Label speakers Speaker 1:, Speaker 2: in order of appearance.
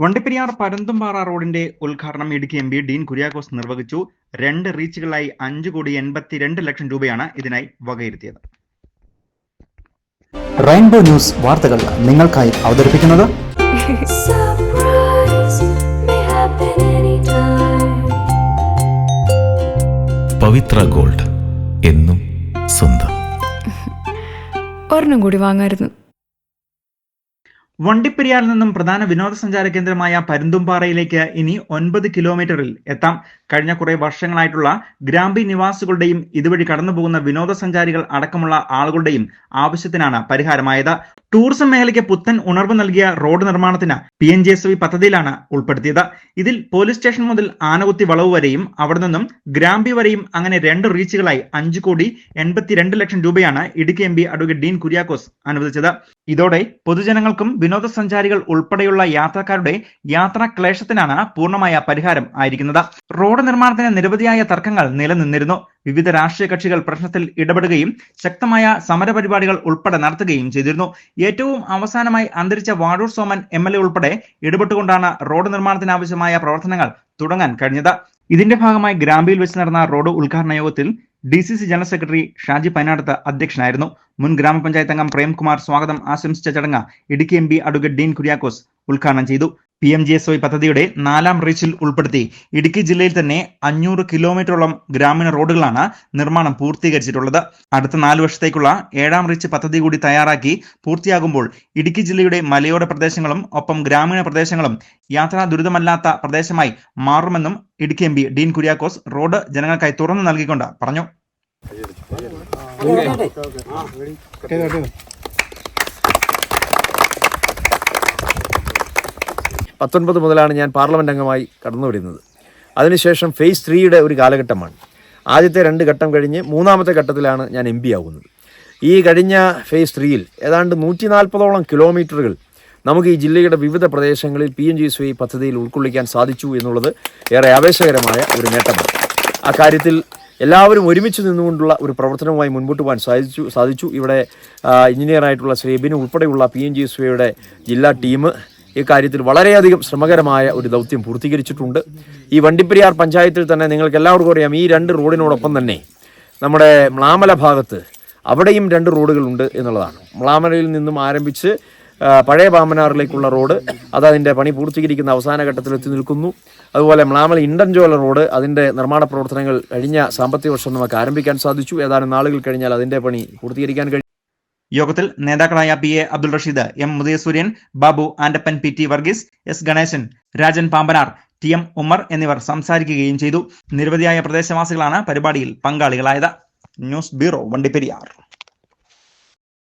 Speaker 1: വണ്ടിപ്പെരിയാർ പരന്തുംപാറ റോഡിന്റെ ഉദ്ഘാടനം Idukki M P Dean Kuriakose നിർവഹിച്ചു. രണ്ട് റീച്ചുകളായി അഞ്ചു കോടി എൺപത്തിരണ്ട് ലക്ഷം രൂപയാണ് ഇതിനായി വകയിരുത്തിയത്.
Speaker 2: റെയിൻബോ ന്യൂസ് വാർത്തകൾ നിങ്ങൾക്കായി അവതരിപ്പിക്കുന്നത്.
Speaker 3: പവിത്ര ഗോൾഡ് എന്നും സ്വന്തം.
Speaker 4: ഒരെണ്ണം കൂടി വാങ്ങായിരുന്നു.
Speaker 1: വണ്ടിപ്പെരിയാറിൽ നിന്നും പ്രധാന വിനോദസഞ്ചാര കേന്ദ്രമായ പരുന്തുംപാറയിലേക്ക് ഇനി ഒൻപത് കിലോമീറ്ററിൽ എത്താം. കഴിഞ്ഞ കുറെ വർഷങ്ങളായിട്ടുള്ള ഗ്രാമ്പി നിവാസികളുടെയും ഇതുവഴി കടന്നുപോകുന്ന വിനോദസഞ്ചാരികൾ അടക്കമുള്ള ആളുകളുടെയും ആവശ്യത്തിനാണ് പരിഹാരമായത്. ടൂറിസം മേഖലയ്ക്ക് പുത്തൻ ഉണർവ് നൽകിയ റോഡ് നിർമ്മാണത്തിന് P N G S V പദ്ധതിയിലാണ് ഉൾപ്പെടുത്തിയത്. ഇതിൽ പോലീസ് സ്റ്റേഷൻ മുതൽ ആനകുത്തി വളവ് വരെയും അവിടെ നിന്നും ഗ്രാമ്പി വരെയും അങ്ങനെ രണ്ട് റീച്ചുകളായി അഞ്ചു കോടി എൺപത്തിരണ്ട് ലക്ഷം രൂപയാണ് Idukki M P advocate Dean Kuriakose അനുവദിച്ചത്. ഇതോടെ പൊതുജനങ്ങൾക്കും വിനോദസഞ്ചാരികൾ ഉൾപ്പെടെയുള്ള യാത്രക്കാരുടെ യാത്രാ ക്ലേശത്തിനാണ് പൂർണമായ പരിഹാരം ആയിരിക്കുന്നത്. റോഡ് നിർമ്മാണത്തിന് നിരവധിയായ തർക്കങ്ങൾ നിലനിന്നിരുന്നു. വിവിധ രാഷ്ട്രീയ കക്ഷികൾ പ്രശ്നത്തിൽ ഇടപെടുകയും ശക്തമായ സമരപരിപാടികൾ ഉൾപ്പെടെ നടത്തുകയും ചെയ്തിരുന്നു. ഏറ്റവും അവസാനമായി അന്തരിച്ച Vazhoor Soman M L A ഉൾപ്പെടെ ഇടപെട്ടുകൊണ്ടാണ് റോഡ് നിർമ്മാണത്തിനാവശ്യമായ പ്രവർത്തനങ്ങൾ തുടങ്ങാൻ കഴിഞ്ഞത്. ഇതിന്റെ ഭാഗമായി ഗ്രാമ്പിയിൽ വെച്ച് നടന്ന റോഡ് ഉദ്ഘാടന യോഗത്തിൽ D C C general secretary Shaji Painadath അധ്യക്ഷനായിരുന്നു. മുൻ ഗ്രാമപഞ്ചായത്ത് അംഗം പ്രേംകുമാർ സ്വാഗതം ആശംസിച്ച ചടങ്ങ് Idukki M P advocate Dean Kuriakose ഉദ്ഘാടനം ചെയ്തു. P M G S Y പദ്ധതിയുടെ നാലാം റീച്ചിൽ ഉൾപ്പെടുത്തി. ഇടുക്കി ജില്ലയിൽ തന്നെ അഞ്ഞൂറ് കിലോമീറ്ററോളം ഗ്രാമീണ റോഡുകളാണ് നിർമ്മാണം പൂർത്തീകരിച്ചിട്ടുള്ളത്. അടുത്ത നാല് വർഷത്തേക്കുള്ള ഏഴാം റീച്ച് പദ്ധതി കൂടി തയ്യാറാക്കി പൂർത്തിയാകുമ്പോൾ ഇടുക്കി ജില്ലയുടെ മലയോര പ്രദേശങ്ങളും ഒപ്പം ഗ്രാമീണ പ്രദേശങ്ങളും യാത്രാ ദുരിതമല്ലാത്ത പ്രദേശമായി മാറുമെന്നും ഇടുക്കി എം ഡീൻ കുര്യാക്കോസ് റോഡ് ജനങ്ങൾക്കായി തുറന്നു നൽകിക്കൊണ്ട് പറഞ്ഞു.
Speaker 5: പത്തൊൻപത് മുതലാണ് ഞാൻ പാർലമെന്റ് അംഗമായി കടന്നു വരുന്നത് അതിനുശേഷം ഫേസ് ത്രീയുടെ ഒരു കാലഘട്ടമാണ്. ആദ്യത്തെ രണ്ട് ഘട്ടം കഴിഞ്ഞ് മൂന്നാമത്തെ ഘട്ടത്തിലാണ് ഞാൻ എം പി ആകുന്നത് ഈ കഴിഞ്ഞ ഫേസ് ത്രീയിൽ ഏതാണ്ട് നൂറ്റി നാൽപ്പതോളം കിലോമീറ്ററുകൾ നമുക്ക് ഈ ജില്ലയുടെ വിവിധ പ്രദേശങ്ങളിൽ P N G S Y പദ്ധതിയിൽ ഉൾക്കൊള്ളിക്കാൻ സാധിച്ചു എന്നുള്ളത് ഏറെ ആവേശകരമായ ഒരു നേട്ടമാണ്. അക്കാര്യത്തിൽ കാര്യത്തിൽ എല്ലാവരും ഒരുമിച്ച് നിന്നുകൊണ്ടുള്ള ഒരു പ്രവർത്തനവുമായി മുൻപോട്ട് പോകാൻ സാധിച്ചു സാധിച്ചു. ഇവിടെ എഞ്ചിനീയറായിട്ടുള്ള ശ്രീബിനു ഉൾപ്പെടെയുള്ള പി എൻ ജി എസ് വൈയുടെ ജില്ലാ ടീം ഇക്കാര്യത്തിൽ വളരെയധികം ശ്രമകരമായ ഒരു ദൗത്യം പൂർത്തീകരിച്ചിട്ടുണ്ട്. ഈ വണ്ടിപ്പെരിയാർ പഞ്ചായത്തിൽ തന്നെ നിങ്ങൾക്ക് എല്ലാവർക്കും അറിയാം ഈ രണ്ട് റോഡിനോടൊപ്പം തന്നെ നമ്മുടെ മ്ലാമല ഭാഗത്ത് അവിടെയും രണ്ട് റോഡുകളുണ്ട് എന്നുള്ളതാണ്. മ്ലാമലയിൽ നിന്നും ആരംഭിച്ച് പഴയ പാമ്പനാറിലേക്കുള്ള റോഡ് അത് അതിന്റെ പണി പൂർത്തീകരിക്കുന്ന അവസാന ഘട്ടത്തിൽ എത്തി നിൽക്കുന്നു. അതുപോലെ മ്ലാമല ഇണ്ടൻജോല റോഡ് അതിന്റെ നിർമ്മാണ പ്രവർത്തനങ്ങൾ കഴിഞ്ഞ സാമ്പത്തിക വർഷം നമുക്ക് ആരംഭിക്കാൻ സാധിച്ചു. ഏതാനും നാളുകൾ കഴിഞ്ഞാൽ അതിന്റെ പണി പൂർത്തീകരിക്കാൻ കഴിയും.
Speaker 1: യോഗത്തിൽ നേതാക്കളായ P A Abdul Rasheed M Udayasooryan Babu Andappan P T Varghese S Ganesan Rajan Pampanar T M Ummer എന്നിവർ സംസാരിക്കുകയും ചെയ്തു. നിരവധിയായ പ്രദേശവാസികളാണ് പരിപാടിയിൽ പങ്കാളികളായത്. News bureau Vandiperiyar.